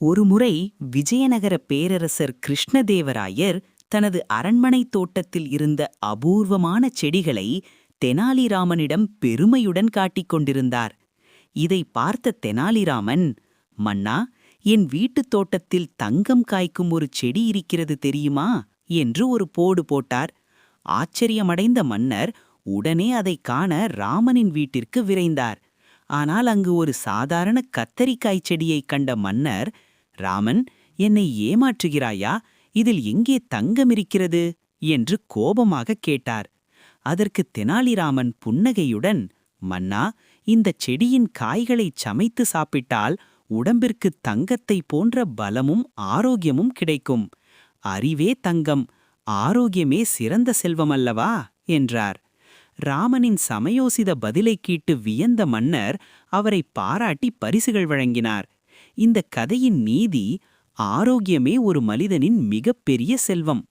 ஒருமுறை விஜயநகர பேரரசர் கிருஷ்ணதேவராயர் தனது அரண்மனை தோட்டத்தில் இருந்த அபூர்வமான செடிகளை தெனாலிராமனிடம் பெருமையுடன் காட்டிக் கொண்டிருந்தார். இதை பார்த்த தெனாலிராமன் மன்னா என் வீட்டுத் தோட்டத்தில் தங்கம் காய்க்கும் ஒரு செடி இருக்கிறது தெரியுமா? என்று ஒரு போடு போட்டார். ஆச்சரியமடைந்த மன்னர் உடனே அதைக் காண ராமனின் வீட்டிற்கு விரைந்தார். ஆனால் அங்கு ஒரு சாதாரண கத்தரிக்காய் செடியைக் கண்ட மன்னர் ராமன் என்னை ஏமாற்றுகிறாயா? இதில் எங்கே தங்கம் இருக்கிறது? என்று கோபமாக கேட்டார். அதற்கு தெனாலிராமன் புன்னகையுடன் மன்னா இந்தச் செடியின் காய்களைச் சமைத்து சாப்பிட்டால் உடம்பிற்கு தங்கத்தை போன்ற பலமும் ஆரோக்கியமும் கிடைக்கும். அறிவே தங்கம் ஆரோக்கியமே சிறந்த செல்வமல்லவா என்றார். ராமனின் சமயோசித பதிலைக் கேட்டு வியந்த மன்னர் அவரை பாராட்டி பரிசுகள் வழங்கினார். இந்த கதையின் நீதி ஆரோக்கியமே ஒரு மனிதனின் மிகப்பெரிய செல்வம்.